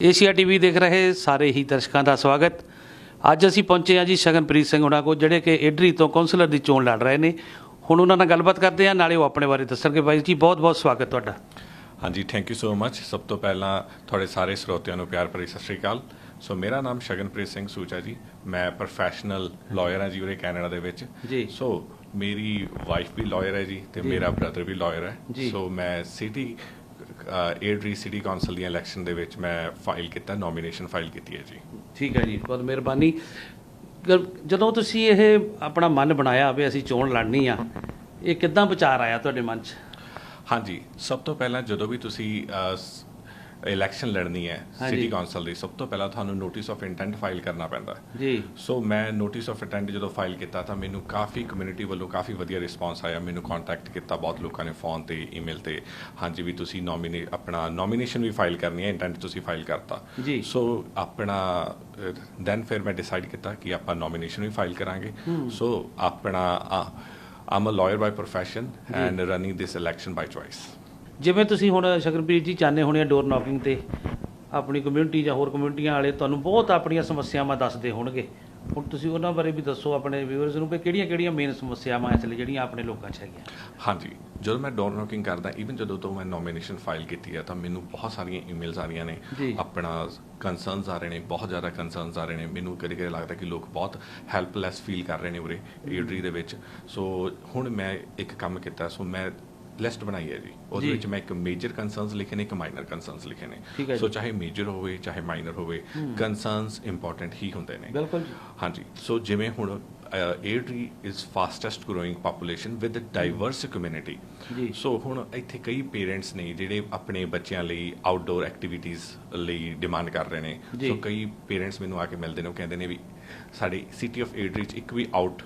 Asia TV ਦੇਖ ਰਹੇ ਸਾਰੇ ਹੀ ਦਰਸ਼ਕਾਂ ਦਾ ਸਵਾਗਤ। ਅੱਜ ਅਸੀਂ ਪਹੁੰਚੇ ਹਾਂ ਜੀ ਸ਼ਗਨਪ੍ਰੀਤ ਸਿੰਘ ਹੁਣਾਂ ਕੋਲ ਜਿਹੜੇ ਕਿ ਏਡਰੀ ਤੋਂ ਕਾਉਂਸਲਰ ਦੀ ਚੋਣ ਲੜ ਰਹੇ ਨੇ। ਹੁਣ ਉਹਨਾਂ ਨਾਲ ਗੱਲਬਾਤ ਕਰਦੇ ਹਾਂ ਨਾਲੇ ਉਹ ਆਪਣੇ ਬਾਰੇ ਦੱਸਣਗੇ ਬਾਈ ਜੀ। ਬਹੁਤ ਬਹੁਤ ਸਵਾਗਤ ਤੁਹਾਡਾ। ਹਾਂਜੀ ਥੈਂਕ ਯੂ ਸੋ ਮੱਚ ਸਭ ਤੋਂ ਪਹਿਲਾਂ ਤੁਹਾਡੇ ਸਾਰੇ ਸਰੋਤਿਆਂ ਨੂੰ ਪਿਆਰ ਭਰੀ ਸਤਿ ਸ਼੍ਰੀ ਅਕਾਲ। ਸੋ ਮੇਰਾ ਨਾਮ ਸ਼ਗਨਪ੍ਰੀਤ ਸਿੰਘ ਸੂਚਾ ਜੀ। ਮੈਂ ਪ੍ਰੋਫੈਸ਼ਨਲ ਲਾਇਰ ਹਾਂ ਜੀ ਉਰੇ ਕੈਨੇਡਾ ਦੇ ਵਿੱਚ। ਜੀ। ਸੋ ਮੇਰੀ ਵਾਈਫ ਵੀ ਲਾਇਰ ਹੈ ਜੀ ਤੇ ਮੇਰਾ ਬ੍ਰਦਰ ਵੀ ਲਾਇਰ। ਹੈ। ਸੋ ਮੈਂ ਸਿਟੀ ਏਡਰੀ ਸਿਟੀ ਕਾਉਂਸਲ ਦੀ ਇਲੈਕਸ਼ਨ ਦੇ ਵਿੱਚ ਮੈਂ ਫਾਈਲ ਕੀਤਾ ਨੋਮੀਨੇਸ਼ਨ ਫਾਈਲ ਕੀਤੀ ਹੈ ਜੀ। ਠੀਕ ਹੈ ਜੀ ਬਹੁਤ ਮਿਹਰਬਾਨੀ। ਜਦੋਂ ਤੁਸੀਂ ਇਹ ਆਪਣਾ ਮਨ ਬਣਾਇਆ ਵੀ ਅਸੀਂ ਚੋਣ ਲੜਨੀ ਆ ਇਹ ਕਿੱਦਾਂ ਵਿਚਾਰ ਆਇਆ ਤੁਹਾਡੇ ਮਨ 'ਚ? ਹਾਂਜੀ ਸਭ ਤੋਂ ਪਹਿਲਾਂ ਜਦੋਂ ਵੀ ਤੁਸੀਂ ਇਲੈਕਸ਼ਨ ਲੜਨੀ ਹੈ। ਸਿਟੀ ਕਾਉਂਸਲ ਦੀ ਸਭ ਤੋਂ ਪਹਿਲਾਂ ਤੁਹਾਨੂੰ ਨੋਟਿਸ ਆਫ ਇੰਟੈਂਟ ਫਾਈਲ ਕਰਨਾ ਪੈਂਦਾ ਜੀ ਸੋ ਮੈਂ ਨੋਟਿਸ ਆਫ ਅਟੈਂਡ ਜਦੋਂ ਫਾਈਲ ਕੀਤਾ ਤਾਂ ਮੈਨੂੰ ਕਾਫੀ ਕਮਿਊਨਿਟੀ ਵੱਲੋਂ ਕਾਫੀ ਵਧੀਆ ਰਿਸਪਾਂਸ ਆਇਆ ਮੈਨੂੰ ਕੰਟੈਕਟ ਕੀਤਾ ਬਹੁਤ ਲੋਕਾਂ ਨੇ ਫੋਨ ਤੇ ਈਮੇਲ ਤੇ ਹਾਂਜੀ ਵੀ ਤੁਸੀਂ ਨੋਮੀਨੇ ਆਪਣਾ ਨੋਮੀਨੇਸ਼ਨ ਵੀ ਫਾਈਲ ਕਰਨੀ ਹੈ ਇੰਟੈਂਟ ਤੁਸੀਂ ਫਾਈਲ ਕਰਤਾ ਜੀ। ਸੋ ਆਪਣਾ ਦੈਨ ਫਿਰ ਮੈਂ ਡਿਸਾਈਡ ਕੀਤਾ ਕਿ ਆਪਾਂ ਨੋਮੀਨੇਸ਼ਨ ਵੀ ਫਾਈਲ ਕਰਾਂਗੇ ਸੋ ਆਪਣਾ I'm a lawyer by profession and running this election by choice ਜਿਵੇਂ ਤੁਸੀਂ ਹੁਣ ਸ਼ਗਨਪ੍ਰੀਤ ਜੀ ਚਾਹੁੰਦੇ ਹੋਣੇ ਡੋਰ ਨੌਕਿੰਗ ਤੇ ਆਪਣੀ ਕਮਿਊਨਿਟੀ ਜਾਂ ਹੋਰ ਕਮਿਊਨਿਟੀਆਂ ਵਾਲੇ ਤੁਹਾਨੂੰ ਬਹੁਤ ਆਪਣੀਆਂ ਸਮੱਸਿਆਵਾਂ ਦੱਸਦੇ ਹੋਣਗੇ। ਹੁਣ ਤੁਸੀਂ ਉਹਨਾਂ ਬਾਰੇ ਵੀ ਦੱਸੋ ਆਪਣੇ ਵਿਊਅਰਸ ਨੂੰ ਕਿ ਕਿਹੜੀਆਂ-ਕਿਹੜੀਆਂ ਮੇਨ ਸਮੱਸਿਆਵਾਂ ਇਸ ਲਈ ਜਿਹੜੀਆਂ ਆਪਣੇ ਲੋਕਾਂ 'ਚ ਹੈਗੀਆਂ। ਹਾਂਜੀ ਜਦੋਂ ਮੈਂ ਡੋਰ ਨੋਕਿੰਗ ਕਰਦਾ ਇਵਨ ਜਦੋਂ ਤੋਂ ਮੈਂ ਨੋਮੀਨੇਸ਼ਨ ਫਾਈਲ ਕੀਤੀ ਹੈ ਤਾਂ ਮੈਨੂੰ ਬਹੁਤ ਸਾਰੀਆਂ ਈਮੇਲਸ ਆ ਰਹੀਆਂ ਨੇ। ਆਪਣਾ ਕੰਸਰਨਸ ਆ ਰਹੇ ਨੇ ਬਹੁਤ ਜ਼ਿਆਦਾ ਕੰਸਰਨਸ ਆ ਰਹੇ ਨੇ। ਮੈਨੂੰ ਕਦੇ ਕਦੇ ਲੱਗਦਾ ਕਿ ਲੋਕ ਬਹੁਤ ਹੈਲਪਲੈਸ ਫੀਲ ਕਰ ਰਹੇ ਨੇ ਉਰੇ ਏਡਰੀ ਦੇ ਵਿੱਚ। ਸੋ ਹੁਣ ਮੈਂ ਇੱਕ ਕੰਮ ਕੀਤਾ ਸੋ ਮੈਂ ਲਿਸਟ ਬਣਾਈ ਹੈ ਜੀ ਉਹਦੇ। ਵਿੱਚ ਮੈਂ ਇੱਕ ਮੇਜਰ ਕੰਸਰਨਸ ਲਿਖੇ ਨੇ ਇੱਕ ਮਾਈਨਰ ਕੰਸਰਨਸ ਲਿਖੇ ਨੇ ਸੋ। ਚਾਹੇ ਮੇਜਰ ਹੋਵੇ ਚਾਹੇ ਮਾਈਨਰ ਹੋਵੇ ਕੰਸਰਨਸ ਇੰਪੋਰਟੈਂਟ ਹੀ ਹੁੰਦੇ ਨੇ ਬਿਲਕੁਲ ਜੀ ਹਾਂਜੀ ਸੋ ਜਿਵੇਂ ਹੁਣ Airdrie is fastest growing population with diverse community ji. So ਹੁਣ ਇੱਥੇ ਕਈ ਪੇਰੈਂਟਸ ਨੇ ਜਿਹੜੇ ਆਪਣੇ ਬੱਚਿਆਂ ਲਈ ਆਊਟਡੋਰ ਐਕਟੀਵਿਟੀਜ਼ ਲਈ ਡਿਮਾਂਡ ਕਰ ਰਹੇ ਨੇ। ਸੋ ਕਈ ਪੇਰੈਂਟਸ ਮੈਨੂੰ ਆ ਕੇ ਮਿਲਦੇ ਨੇ ਉਹ ਕਹਿੰਦੇ ਨੇ ਵੀ ਸਾਡੇ ਸਿਟੀ ਆਫ ਏਡਰੀ 'ਚ ਇੱਕ ਵੀ ਆਊਟ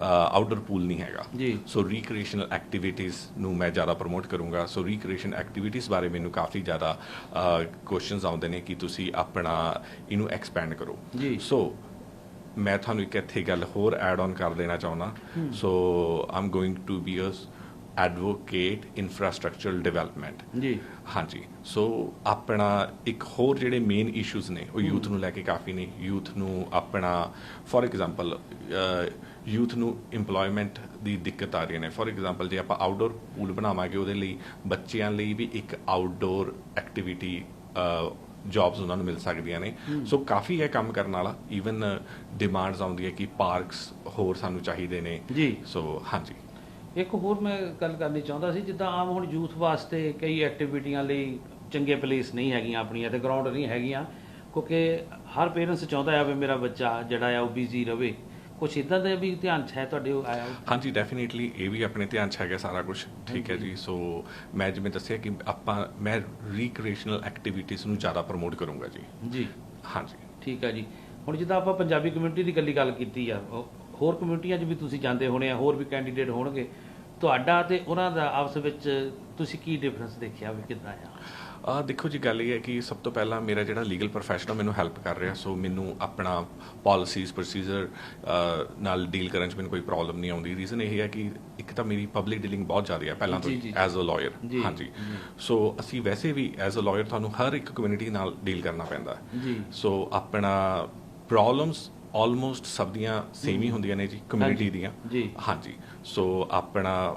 ਆਊਟਡੋਰ ਪੂਲ ਨਹੀਂ ਹੈਗਾ। ਸੋ ਰੀਕ੍ਰੀਏਸ਼ਨਲ ਐਕਟੀਵਿਟੀਜ਼ ਨੂੰ ਮੈਂ ਜ਼ਿਆਦਾ ਪ੍ਰਮੋਟ ਕਰੂੰਗਾ। ਸੋ ਰੀਕ੍ਰੀਏਸ਼ਨ ਐਕਟੀਵਿਟੀਜ਼ ਬਾਰੇ ਮੈਨੂੰ ਕਾਫੀ ਜ਼ਿਆਦਾ ਕੁਐਸਚਨਸ ਆਉਂਦੇ ਨੇ ਕਿ ਤੁਸੀਂ ਆਪਣਾ ਇਹਨੂੰ ਐਕਸਪੈਂਡ ਕਰੋ। ਸੋ ਮੈਂ ਤੁਹਾਨੂੰ ਇੱਕ ਇੱਥੇ ਗੱਲ ਹੋਰ ਐਡ ਆਨ ਕਰ ਦੇਣਾ ਚਾਹੁੰਦਾ। So I'm going to be a advocate infrastructural development ji. ਹਾਂਜੀ ਸੋ ਆਪਣਾ ਇੱਕ ਹੋਰ ਜਿਹੜੇ ਮੇਨ ਇਸ਼ੂਜ਼ ਨੇ ਉਹ ਯੂਥ ਨੂੰ ਲੈ ਕੇ ਕਾਫੀ ਨੇ। ਯੂਥ ਨੂੰ ਆਪਣਾ ਫੋਰ ਐਗਜ਼ਾਮਪਲ ਯੂਥ ਨੂੰ EMPLOYMENT ਦੀ ਦਿੱਕਤ ਆ ਰਹੀ ਨੇ। ਫੋਰ ਐਗਜ਼ਾਮਪਲ ਜੇ ਆਪਾਂ ਆਊਟਡੋਰ ਪੂਲ ਬਣਾਵਾਂਗੇ ਉਹਦੇ ਲਈ ਬੱਚਿਆਂ ਲਈ ਵੀ ਇੱਕ ਆਊਟਡੋਰ ਐਕਟੀਵਿਟੀ ਜੌਬਸ ਉਹਨਾਂ ਨੂੰ ਮਿਲ ਸਕਦੀਆਂ ਨੇ। ਸੋ ਕਾਫੀ ਹੈ ਕੰਮ ਕਰਨ ਵਾਲਾ। ਈਵਨ ਡਿਮਾਂਡਸ ਆਉਂਦੀ ਹੈ ਕਿ ਪਾਰਕਸ ਹੋਰ ਸਾਨੂੰ ਚਾਹੀਦੇ ਨੇ। ਜੀ। ਸੋ ਹਾਂਜੀ। ਇੱਕ ਹੋਰ ਮੈਂ ਗੱਲ ਕਰਨੀ ਚਾਹੁੰਦਾ ਸੀ ਜਿੱਦਾਂ ਆਮ ਹੁਣ ਯੂਥ ਵਾਸਤੇ ਕਈ ਐਕਟੀਵਿਟੀਆਂ ਲਈ ਚੰਗੇ ਪਲੇਸ ਨਹੀਂ ਹੈਗੀਆਂ ਆਪਣੀਆਂ ਤੇ ਗਰਾਊਂਡ ਨਹੀਂ ਹੈਗੀਆਂ ਕਿਉਂਕਿ ਹਰ ਪੇਰੈਂਟਸ ਚਾਹੁੰਦਾ ਆ ਵੀ ਮੇਰਾ ਬੱਚਾ ਜਿਹੜਾ ਆ ਉਹ ਬਿਜ਼ੀ ਰਵੇ। ਕੁਝ ਇਦਾਂ ਦਾ ਵੀ ਧਿਆਨ 'ਚ ਹੈ ਤੁਹਾਡੇ ਆਇਆ ਹਾਂਜੀ ਡੈਫੀਨਿਟਲੀ ਇਹ ਵੀ ਆਪਣੇ ਧਿਆਨ 'ਚ ਹੈਗਾ ਸਾਰਾ ਕੁਝ ਠੀਕ ਹੈ ਜੀ ਸੋ ਮੈਂ ਜਿਵੇਂ ਦੱਸਿਆ ਕਿ ਆਪਾਂ ਮੈਂ ਰੀਕ੍ਰੀਏਸ਼ਨਲ ਐਕਟੀਵਿਟੀਜ਼ ਨੂੰ ਜ਼ਿਆਦਾ ਪ੍ਰਮੋਟ ਕਰੂੰਗਾ ਜੀ। ਜੀ। ਹਾਂਜੀ। ਠੀਕ ਹੈ ਜੀ। ਹੁਣ ਜਿੱਦਾਂ ਆਪਾਂ ਪੰਜਾਬੀ ਕਮਿਊਨਿਟੀ ਦੀ ਗੱਲੀ ਗੱਲ ਕੀਤੀ ਆ ਹੋਰ ਕਮਿਊਨਿਟੀਆਂ 'ਚ ਵੀ ਤੁਸੀਂ ਜਾਂਦੇ ਹੋਣੇ ਆ ਹੋਰ ਵੀ ਕੈਂਡੀਡੇਟ ਹੋਣਗੇ। ਤੁਹਾਡਾ ਤੇ ਉਹਨਾਂ ਦਾ ਆਪਸ ਵਿੱਚ ਤੁਸੀਂ ਕੀ ਡਿਫਰੈਂਸ ਦੇਖਿਆ ਵੀ ਕਿੱਦਾਂ ਆ? ਆ ਦੇਖੋ ਜੀ ਗੱਲ ਇਹ ਹੈ ਕਿ ਸਭ ਤੋਂ ਪਹਿਲਾਂ ਮੇਰਾ ਜਿਹੜਾ ਲੀਗਲ ਪ੍ਰੋਫੈਸ਼ਨ ਆ ਮੈਨੂੰ ਹੈਲਪ ਕਰ ਰਿਹਾ। ਸੋ ਮੈਨੂੰ ਆਪਣਾ ਪਾਲਿਸੀਜ਼ ਪ੍ਰੋਸੀਜਰ ਨਾਲ ਡੀਲ ਕਰਨ 'ਚ ਮੈਨੂੰ ਕੋਈ ਪ੍ਰੋਬਲਮ ਨਹੀਂ ਆਉਂਦੀ। ਰੀਜ਼ਨ ਇਹ ਹੈ ਕਿ ਇੱਕ ਤਾਂ ਮੇਰੀ ਪਬਲਿਕ ਡੀਲਿੰਗ ਬਹੁਤ ਜ਼ਿਆਦਾ ਹੈ ਪਹਿਲਾਂ ਤੋਂ। ਐਜ਼ ਅ ਲਾਇਰ ਹਾਂਜੀ। ਸੋ ਅਸੀਂ ਵੈਸੇ ਵੀ ਐਜ਼ ਅ ਲਾਇਰ ਤੁਹਾਨੂੰ ਹਰ ਇੱਕ ਕਮਿਊਨਿਟੀ ਨਾਲ ਡੀਲ ਕਰਨਾ ਪੈਂਦਾ। ਹੈ ਜੀ। ਸੋ ਆਪਣਾ ਪ੍ਰੋਬਲਮਸ ਆਲਮੋਸਟ ਸਭ ਦੀਆਂ ਸੇਮ ਹੀ ਹੁੰਦੀਆਂ ਨੇ ਜੀ ਕਮਿਊਨਿਟੀ ਦੀਆਂ। ਜੀ। ਹਾਂਜੀ। ਸੋ ਆਪਣਾ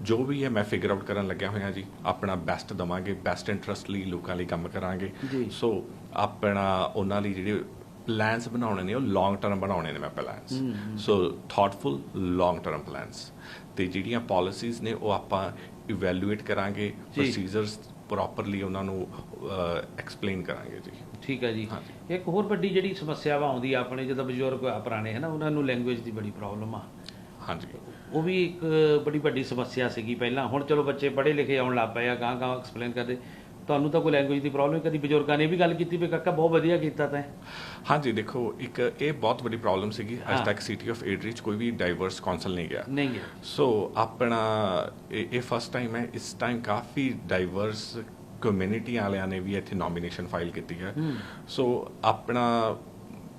ਜੋ ਵੀ ਹੈ ਮੈਂ ਫਿਗਰ ਆਊਟ ਕਰਨ ਲੱਗਿਆ ਹੋਇਆ ਜੀ ਆਪਣਾ ਬੈਸਟ ਦਵਾਂਗੇ ਬੈਸਟ ਇੰਟਰਸਟ ਲਈ ਲੋਕਾਂ ਲਈ ਕੰਮ ਕਰਾਂਗੇ। ਸੋ ਆਪਣਾ ਉਹਨਾਂ ਲਈ ਜਿਹੜੇ ਪਲਾਨਸ ਬਣਾਉਣੇ ਨੇ ਉਹ ਲੌਂਗ ਟਰਮ ਬਣਾਉਣੇ ਨੇ ਮੈਂ plans so thoughtful long term plans ਤੇ ਜਿਹੜੀਆਂ ਪਾਲਿਸੀਜ਼ ਨੇ ਉਹ ਆਪਾਂ ਇਵੈਲੂਏਟ ਕਰਾਂਗੇ ਪ੍ਰੋਸੀਜਰਸ ਪ੍ਰੋਪਰਲੀ ਉਹਨਾਂ ਨੂੰ ਐਕਸਪਲੇਨ ਕਰਾਂਗੇ ਜੀ। ਠੀਕ ਹੈ ਜੀ। ਇੱਕ ਹੋਰ ਵੱਡੀ ਜਿਹੜੀ ਸਮੱਸਿਆ ਵਾ ਆਉਂਦੀ ਆ ਆਪਣੇ ਜਦੋਂ ਬਜ਼ੁਰਗ ਆ ਪੁਰਾਣੇ ਹੈ ਨਾ ਉਹਨਾਂ ਨੂੰ ਲੈਂਗੁਏਜ ਦੀ ਬੜੀ ਪ੍ਰੋਬਲਮ ਆ। ਹਾਂਜੀ। ਉਹ ਵੀ ਇੱਕ ਬੜੀ ਵੱਡੀ ਸਮੱਸਿਆ ਸੀਗੀ ਪਹਿਲਾਂ। ਹੁਣ ਚਲੋ ਬੱਚੇ ਪੜ੍ਹੇ ਲਿਖੇ ਆਉਣ ਲੱਗ ਪਏ ਆ ਗਾਂ ਗਾਂ ਐਕਸਪਲੇਨ ਕਰਦੇ। ਤੁਹਾਨੂੰ ਤਾਂ ਕੋਈ ਲੈਂਗੁਏਜ ਦੀ ਪ੍ਰੋਬਲਮ ਕਦੀ ਬਜ਼ੁਰਗਾਂ ਨੇ ਵੀ ਗੱਲ ਕੀਤੀ ਵੀ ਕਾਕਾ ਬਹੁਤ ਵਧੀਆ ਕੀਤਾ ਤੈਂ। ਹਾਂਜੀ ਦੇਖੋ ਇੱਕ ਇਹ ਬਹੁਤ ਵੱਡੀ ਪ੍ਰੋਬਲਮ ਸੀਗੀ। ਅੱਜ ਤੱਕ ਸਿਟੀ ਆਫ ਏਡਰੀ 'ਚ ਕੋਈ ਵੀ ਡਾਈਵਰਸ ਕੌਂਸਲ ਨਹੀਂ ਗਿਆ। ਨਹੀਂ ਗਿਆ। ਸੋ ਆਪਣਾ ਇਹ ਇਹ ਫਸਟ ਟਾਈਮ ਹੈ ਇਸ ਟਾਈਮ ਕਾਫੀ ਡਾਈਵਰਸ ਕਮਿਊਨਿਟੀ ਵਾਲਿਆਂ ਨੇ ਵੀ ਇੱਥੇ ਨੋਮੀਨੇਸ਼ਨ ਫਾਈਲ ਕੀਤੀ ਹੈ। ਸੋ ਆਪਣਾ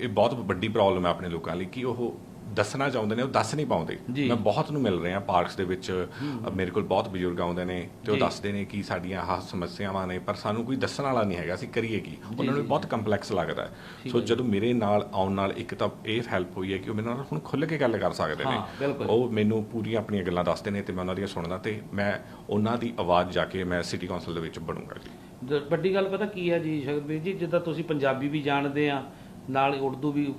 ਇਹ ਬਹੁਤ ਵੱਡੀ ਪ੍ਰੋਬਲਮ ਹੈ ਆਪਣੇ ਲੋਕਾਂ ਲਈ ਕਿ ਉਹ ਦੱਸਣਾ ਚਾਹੁੰਦੇ ਨੇ ਉਹ ਦੱਸ ਨਹੀਂ ਪਾਉਂਦੇ। ਮੈਂ ਬਹੁਤ ਨੂੰ ਮਿਲ ਰਿਹਾ ਪਾਰਕਸ ਦੇ ਵਿੱਚ ਮੇਰੇ ਕੋਲ ਬਹੁਤ ਬਜ਼ੁਰਗ ਆਉਂਦੇ ਨੇ ਤੇ ਉਹ। ਦੱਸਦੇ ਨੇ ਕਿ ਸਾਡੀਆਂ ਆਹ ਸਮੱਸਿਆਵਾਂ ਨੇ ਪਰ ਸਾਨੂੰ ਕੋਈ ਦੱਸਣ ਵਾਲਾ ਨਹੀਂ ਹੈਗਾ ਅਸੀਂ ਕਰੀਏ ਕੀ ਉਹਨਾਂ ਨੂੰ। ਬਹੁਤ ਕੰਪਲੈਕਸ ਲੱਗਦਾ ਸੋ। ਜਦੋਂ ਮੇਰੇ ਨਾਲ ਆਉਣ ਨਾਲ ਇੱਕ ਤਾਂ ਇਹ ਹੈਲਪ ਹੋਈ ਹੈ ਕਿ ਉਹ ਮੇਰੇ ਨਾਲ ਹੁਣ ਖੁੱਲ੍ਹ ਕੇ ਗੱਲ ਕਰ ਸਕਦੇ ਨੇ। ਉਹ ਮੈਨੂੰ ਪੂਰੀਆਂ ਆਪਣੀਆਂ ਗੱਲਾਂ ਦੱਸਦੇ ਨੇ ਤੇ ਮੈਂ ਉਹਨਾਂ ਦੀਆਂ ਸੁਣਦਾ ਤੇ ਮੈਂ ਉਹਨਾਂ ਦੀ ਆਵਾਜ਼ ਜਾ ਕੇ ਮੈਂ ਸਿਟੀ ਕੌਂਸਲ ਦੇ ਵਿੱਚ ਬਣੂੰਗਾ ਜੀ ਵੱਡੀ ਗੱਲ ਪਤਾ ਕੀ ਹੈ ਜੀ ਸ਼ਗਨਵੀਰ ਜੀ ਜਿੱਦਾਂ ਤੁਸੀਂ ਪੰਜਾਬੀ ਵੀ ਜਾਣਦੇ ਆ ਨਾਲ ਉਰਦੂ ਵੀ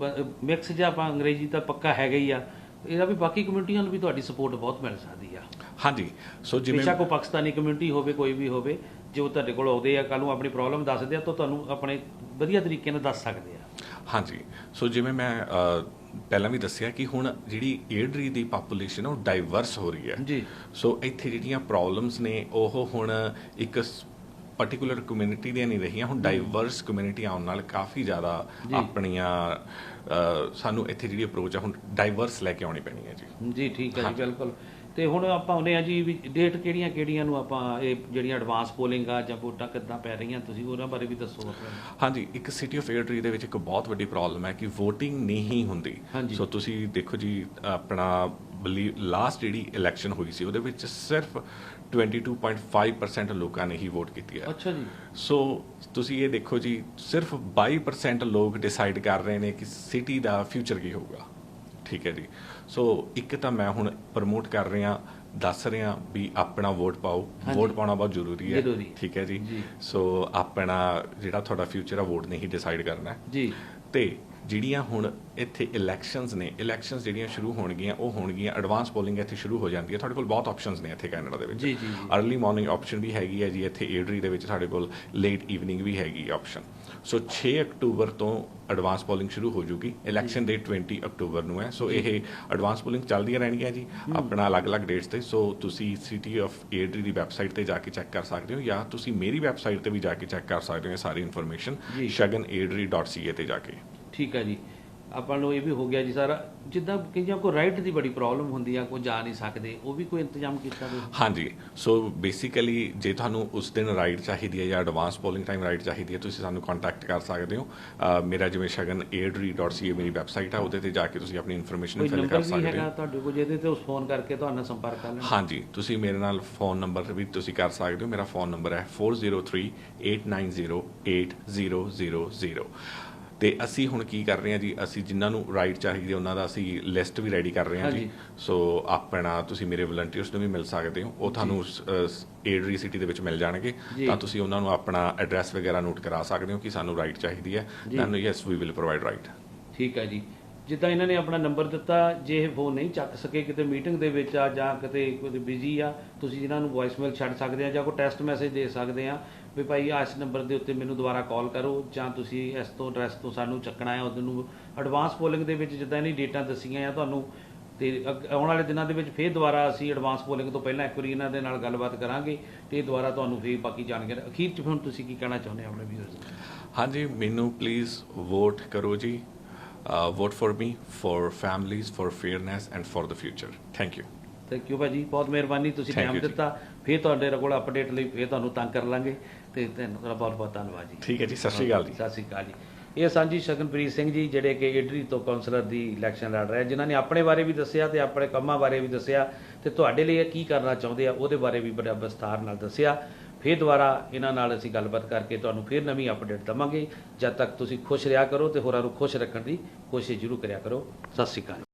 ਮਿਕਸ ਜਿਹਾ ਆਪਾਂ ਅੰਗਰੇਜ਼ੀ ਤਾਂ ਪੱਕਾ ਹੈਗਾ ਹੀ ਆ। ਇਹਦਾ ਵੀ ਬਾਕੀ ਕਮਿਊਨਿਟੀਆਂ ਨੂੰ ਵੀ ਤੁਹਾਡੀ ਸਪੋਰਟ ਬਹੁਤ ਮਿਲ ਸਕਦੀ ਆ। ਹਾਂਜੀ। ਸੋ ਜਿਵੇਂ ਬੇਸ਼ੱਕ ਉਹ ਪਾਕਿਸਤਾਨੀ ਕਮਿਊਨਿਟੀ ਹੋਵੇ ਕੋਈ ਵੀ ਹੋਵੇ ਜੇ ਉਹ ਤੁਹਾਡੇ ਕੋਲ ਆਉਂਦੇ ਆ ਕੱਲ ਨੂੰ ਆਪਣੀ ਪ੍ਰੋਬਲਮ ਦੱਸਦੇ ਆ ਤਾਂ ਤੁਹਾਨੂੰ ਆਪਣੇ ਵਧੀਆ ਤਰੀਕੇ ਨਾਲ ਦੱਸ ਸਕਦੇ ਆ। ਹਾਂਜੀ। ਸੋ ਜਿਵੇਂ ਮੈਂ ਪਹਿਲਾਂ ਵੀ ਦੱਸਿਆ ਕਿ ਹੁਣ ਜਿਹੜੀ ਏਡਰੀ ਦੀ ਪਾਪੂਲੇਸ਼ਨ ਉਹ ਡਾਈਵਰਸ ਹੋ ਰਹੀ ਹੈ। ਜੀ। ਸੋ ਇੱਥੇ ਜਿਹੜੀਆਂ ਪ੍ਰੋਬਲਮਸ ਨੇ ਉਹ ਹੁਣ ਇੱਕ ਪਾਰਟਿਕੂਲਰ ਕਮਿਊਨਿਟੀ ਦੀਆਂ ਨਹੀਂ ਰਹੀਆਂ ਹੁਣ ਡਾਈਵਰਸ ਕਮਿਊਨਿਟੀ ਆਉਣ ਨਾਲ ਕਾਫੀ ਜ਼ਿਆਦਾ। ਆਪਣੀਆਂ ਸਾਨੂੰ ਇੱਥੇ ਜਿਹੜੀ ਅਪਰੋਚ ਆ ਹੁਣ ਡਾਈਵਰਸ ਲੈ ਕੇ ਆਉਣੀ ਪੈਣੀ ਹੈ ਜੀ ਜੀ ਠੀਕ ਹੈ ਜੀ। ਬਿਲਕੁਲ ਤੇ ਹੁਣ ਆਪਾਂ ਆਉਂਦੇ ਆ ਜੀ ਵੀ ਡੇਟ ਕਿਹੜੀਆਂ ਕਿਹੜੀਆਂ ਨੂੰ ਆਪਾਂ ਇਹ ਜਿਹੜੀਆਂ ਐਡਵਾਂਸ ਪੋਲਿੰਗ ਆ ਜਾਂ ਵੋਟਾਂ ਕਿੱਦਾਂ ਪੈ ਰਹੀਆਂ ਤੁਸੀਂ ਉਹਨਾਂ ਬਾਰੇ ਵੀ ਦੱਸੋ ਆਪਾਂ। ਹਾਂਜੀ ਇੱਕ ਸਿਟੀ ਆਫ ਏਡਰੀ ਦੇ ਵਿੱਚ ਇੱਕ ਬਹੁਤ ਵੱਡੀ ਪ੍ਰੋਬਲਮ ਹੈ ਕਿ VOTING ਨਹੀਂ ਹੁੰਦੀ। ਸੋ ਤੁਸੀਂ ਦੇਖੋ ਜੀ ਆਪਣਾ ਬਲੀਵ ਲਾਸਟ ਜਿਹੜੀ ਇਲੈਕਸ਼ਨ ਹੋਈ ਸੀ ਉਹਦੇ ਵਿੱਚ ਸਿਰਫ 22.5% ਲੋਕਾਂ ਨੇ ਹੀ ਵੋਟ ਕੀਤੀ ਹੈ ਅੱਛਾ ਜੀ ਸੋ ਤੁਸੀਂ ਇਹ ਦੇਖੋ ਜੀ ਸਿਰਫ 22% ਲੋਕ ਡਿਸਾਈਡ ਕਰ ਰਹੇ ਨੇ ਕਿ ਸਿਟੀ ਦਾ ਫਿਊਚਰ ਕੀ ਹੋਊਗਾ ਠੀਕ ਹੈ ਜੀ ਸੋ ਇੱਕ ਤਾਂ ਮੈਂ ਹੁਣ ਪ੍ਰਮੋਟ ਕਰ ਰਿਹਾ ਦੱਸ ਰਿਹਾ ਵੀ ਆਪਣਾ ਵੋਟ ਪਾਓ। ਵੋਟ ਪਾਉਣਾ ਬਹੁਤ ਜ਼ਰੂਰੀ ਹੈ। ਠੀਕ ਹੈ ਜੀ। ਸੋ ਆਪਣਾ ਜਿਹੜਾ ਤੁਹਾਡਾ ਫਿਊਚਰ ਆ ਵੋਟ ਨਹੀਂ ਡਿਸਾਈਡ ਕਰਨਾ ਹੈ। ਜੀ ਤੇ ਜਿਹੜੀਆਂ ਹੁਣ ਇੱਥੇ ਇਲੈਕਸ਼ਨਸ ਨੇ ਇਲੈਕਸ਼ਨਸ ਜਿਹੜੀਆਂ ਸ਼ੁਰੂ ਹੋਣਗੀਆਂ ਉਹ ਹੋਣਗੀਆਂ ਐਡਵਾਂਸ ਪੋਲਿੰਗ ਇੱਥੇ ਸ਼ੁਰੂ ਹੋ ਜਾਂਦੀ ਹੈ। ਤੁਹਾਡੇ ਕੋਲ ਬਹੁਤ ਆਪਸ਼ਨਸ ਨੇ ਇੱਥੇ ਕੈਨੇਡਾ ਦੇ ਵਿੱਚ। ਜੀ, ਜੀ। ਅਰਲੀ ਮਾਰਨਿੰਗ ਆਪਸ਼ਨ ਵੀ ਹੈਗੀ ਹੈ ਜੀ ਇੱਥੇ ਏਡਰੀ ਦੇ ਵਿੱਚ ਸਾਡੇ ਕੋਲ ਲੇਟ ਈਵਨਿੰਗ ਵੀ ਹੈਗੀ ਆਪਸ਼ਨ ਸੋ 6 ਅਕਤੂਬਰ ਤੋਂ ਐਡਵਾਂਸ ਪੋਲਿੰਗ ਸ਼ੁਰੂ ਹੋ ਜੂਗੀ। ਇਲੈਕਸ਼ਨ ਡੇਟ 20 ਅਕਤੂਬਰ ਨੂੰ ਹੈ। ਸੋ ਇਹ ਐਡਵਾਂਸ ਪੋਲਿੰਗ ਚੱਲਦੀਆਂ ਰਹਿਣਗੀਆਂ ਜੀ ਆਪਣਾ ਅਲੱਗ-ਅਲੱਗ ਡੇਟਸ ਤੇ। ਸੋ ਤੁਸੀਂ ਸਿਟੀ ਆਫ ਏਡਰੀ ਦੀ ਵੈਬਸਾਈਟ ਤੇ ਜਾ ਕੇ ਚੈੱਕ ਕਰ ਸਕਦੇ ਹੋ ਜਾਂ ਤੁਸੀਂ ਮੇਰੀ ਵੈਬਸਾਈਟ ਤੇ ਵੀ ਜਾ ਕੇ ਚੈੱਕ ਕਰ ਸਕਦੇ ਹੋ ਇਹ ਸਾਰੀ ਇਨਫੋਰਮੇਸ਼ਨ shaganadri.ca ਤੇ ਜਾ ਕੇ। ਠੀਕ ਹੈ ਜੀ। ਆਪਾਂ ਨੂੰ ਇਹ ਵੀ ਹੋ ਗਿਆ ਜੀ ਸਾਰਾ। ਜਿੱਦਾਂ ਕਈਆਂ ਕੋ ਰਾਈਟ ਦੀ ਬੜੀ ਪ੍ਰੋਬਲਮ ਹੁੰਦੀ ਆ ਕੋਈ ਜਾ ਨਹੀਂ ਸਕਦੇ ਉਹ ਵੀ ਕੋਈ ਇੰਤਜ਼ਾਮ ਕੀਤਾ ਤੁਸੀਂ ਹਾਂਜੀ। ਸੋ ਬੇਸਿਕਲੀ ਜੇ ਤੁਹਾਨੂੰ ਉਸ ਦਿਨ ਰਾਈਡ ਚਾਹੀਦੀ ਹੈ ਜਾਂ ਐਡਵਾਂਸ ਪੋਲਿੰਗ ਟਾਈਮ ਰਾਈਡ ਚਾਹੀਦੀ ਹੈ ਤੁਸੀਂ ਸਾਨੂੰ ਕੰਟੈਕਟ ਕਰ ਸਕਦੇ ਹੋ। ਮੇਰਾ ਜਿਵੇਂ shaganadri.ca ਮੇਰੀ ਵੈਬਸਾਈਟ ਹੈ ਉਹਦੇ ਤੇ ਜਾ ਕੇ ਤੁਸੀਂ ਆਪਣੀ ਇਨਫੋਰਮੇਸ਼ਨ ਕੋਈ ਫਿਲ ਨੰਬਰ ਕਰ ਵੀ ਸਕਦੇ ਹੈਗਾ ਹੋ। ਤੁਹਾਡੇ ਕੋਲ ਜਿਹਦੇ ਤੇ ਉਸ ਫੋਨ ਕਰਕੇ ਤੁਹਾਡਾ ਸੰਪਰਕ ਕਰ ਲੈਣ। ਹਾਂਜੀ। ਤੁਸੀਂ ਮੇਰੇ ਨਾਲ ਫੋਨ ਨੰਬਰ ਵੀ ਤੁਸੀਂ ਕਰ ਸਕਦੇ ਹੋ। ਮੇਰਾ ਫੋਨ ਨੰਬਰ ਹੈ 4038908000 ਤੇ ਅਸੀਂ ਹੁਣ ਕੀ ਕਰ ਰਹੇ ਹਾਂ ਜੀ ਅਸੀਂ ਜਿਨ੍ਹਾਂ ਨੂੰ ਰਾਈਡ ਚਾਹੀਦੀ ਉਹਨਾਂ ਦਾ ਅਸੀਂ ਲਿਸਟ ਵੀ ਰੈਡੀ ਕਰ ਰਹੇ ਹਾਂ ਜੀ। ਸੋ ਆਪਣਾ ਤੁਸੀਂ ਮੇਰੇ ਵਲੰਟੀਅਰਸ ਨੂੰ ਵੀ ਮਿਲ ਸਕਦੇ ਹੋ ਉਹ ਤੁਹਾਨੂੰ ਏਡਰੀ ਸਿਟੀ ਦੇ ਵਿੱਚ ਮਿਲ ਜਾਣਗੇ। ਤਾਂ ਤੁਸੀਂ ਉਹਨਾਂ ਨੂੰ ਆਪਣਾ ਐਡਰੈਸ ਵਗੈਰਾ ਨੋਟ ਕਰਾ ਸਕਦੇ ਹੋ ਕਿ ਸਾਨੂੰ ਰਾਈਡ ਚਾਹੀਦੀ ਹੈ। Then yes we will provide ride ਠੀਕ ਹੈ ਜੀ ਜਿੱਦਾਂ ਇਹਨਾਂ ਨੇ ਆਪਣਾ ਨੰਬਰ ਦਿੱਤਾ ਜੇ ਇਹ ਫੋਨ ਨਹੀਂ ਚੱਕ ਸਕੇ ਕਿਤੇ ਮੀਟਿੰਗ ਦੇ ਵਿੱਚ ਆ ਜਾਂ ਕਿਤੇ ਕੋਈ ਬਿਜ਼ੀ ਆ ਤੁਸੀਂ ਇਹਨਾਂ ਨੂੰ ਵੌਇਸਮੇਲ ਛੱਡ ਸਕਦੇ ਆ ਜਾਂ ਕੋਈ ਟੈਕਸਟ ਮੈਸੇਜ ਦੇ ਸਕਦੇ ਆ ਵੀ ਭਾਈ ਆ ਇਸ ਨੰਬਰ ਦੇ ਉੱਤੇ ਮੈਨੂੰ ਦੁਬਾਰਾ ਕਾਲ ਕਰੋ ਜਾਂ ਤੁਸੀਂ ਇਸ ਤੋਂ ਐਡਰੈਸ ਤੋਂ ਸਾਨੂੰ ਚੱਕਣਾ ਹੈ ਉਹਨੂੰ ਐਡਵਾਂਸ ਪੋਲਿੰਗ ਦੇ ਵਿੱਚ ਜਿੱਦਾਂ ਇਹਨੀ ਡੇਟਾ ਦੱਸੀਆਂ ਆ ਤੁਹਾਨੂੰ ਤੇ ਆਉਣ ਵਾਲੇ ਦਿਨਾਂ ਦੇ ਵਿੱਚ ਫੇਰ ਦੁਬਾਰਾ ਅਸੀਂ ਐਡਵਾਂਸ ਪੋਲਿੰਗ ਤੋਂ ਪਹਿਲਾਂ ਇੱਕ ਵਾਰੀ ਇਹਨਾਂ ਦੇ ਨਾਲ ਗੱਲਬਾਤ ਕਰਾਂਗੇ ਤੇ ਦੁਬਾਰਾ ਤੁਹਾਨੂੰ ਫੇਰ ਬਾਕੀ ਜਾਣਕਾਰੀ ਅਖੀਰ ਚ ਹੁਣ ਤੁਸੀਂ ਕੀ ਕਹਿਣਾ ਚਾਹੁੰਦੇ ਹੋ ਆਪਣੇ ਵੀਅਰਸ ਹਾਂਜੀ ਮੈਨੂੰ ਪਲੀਜ਼ ਵੋਟ ਕਰੋ ji. Vote for me for families for fairness and for the future thank you thank you ਭਾਜੀ ਬਹੁਤ ਮਿਹਰਬਾਨੀ ਤੁਸੀਂ ਟਾਈਮ ਦਿੱਤਾ। ਫੇਰ ਤੁਹਾਡੇ ਕੋਲ ਅਪਡੇਟ ਲਈ ਫੇਰ ਤੁਹਾਨੂੰ ਤੰਗ ਕਰ ਲਾਂਗੇ। ਤੇ ਤੁਹਾਨੂੰ ਬਹੁਤ ਬਹੁਤ ਧੰਨਵਾਦ ਜੀ। ਠੀਕ ਹੈ ਜੀ, ਸਤਿ ਸ਼੍ਰੀ ਅਕਾਲ ਜੀ। ਸਤਿ ਸ਼੍ਰੀ ਅਕਾਲ ਜੀ। ਇਹ ਸਾਂਝੀ ਸ਼ਗਨਪ੍ਰੀਤ ਸਿੰਘ ਜੀ ਜਿਹੜੇ ਕਿ ਇਡਰੀ ਤੋਂ ਕਾਉਂਸਲਰ ਦੀ ਇਲੈਕਸ਼ਨ ਲੜ ਰਹੇ ਜਿਨ੍ਹਾਂ ਨੇ ਆਪਣੇ ਬਾਰੇ ਵੀ ਦੱਸਿਆ ਤੇ ਆਪਣੇ ਕੰਮਾਂ ਬਾਰੇ ਵੀ ਦੱਸਿਆ ਤੇ ਤੁਹਾਡੇ ਲਈ ਇਹ ਕੀ ਕਰਨਾ ਚਾਹੁੰਦੇ ਆ ਉਹਦੇ ਬਾਰੇ ਵੀ ਬੜਾ ਵਿਸਥਾਰ ਨਾਲ ਦੱਸਿਆ। ਫੇਰ ਦੁਬਾਰਾ ਇਹਨਾਂ ਨਾਲ ਅਸੀਂ ਗੱਲਬਾਤ ਕਰਕੇ ਤੁਹਾਨੂੰ ਫੇਰ ਨਵੀਂ ਅਪਡੇਟ ਦਵਾਂਗੇ। ਜਦ ਤੱਕ ਤੁਸੀਂ ਖੁਸ਼ ਰਿਹਾ ਕਰੋ ਤੇ ਹੋਰਾਂ ਨੂੰ ਖੁਸ਼ ਰੱਖਣ ਦੀ ਕੋਸ਼ਿਸ਼ ਜ਼ਰੂਰ ਕਰਿਆ ਕਰੋ। ਸਤਿ ਸ਼੍ਰੀ ਅਕਾਲ।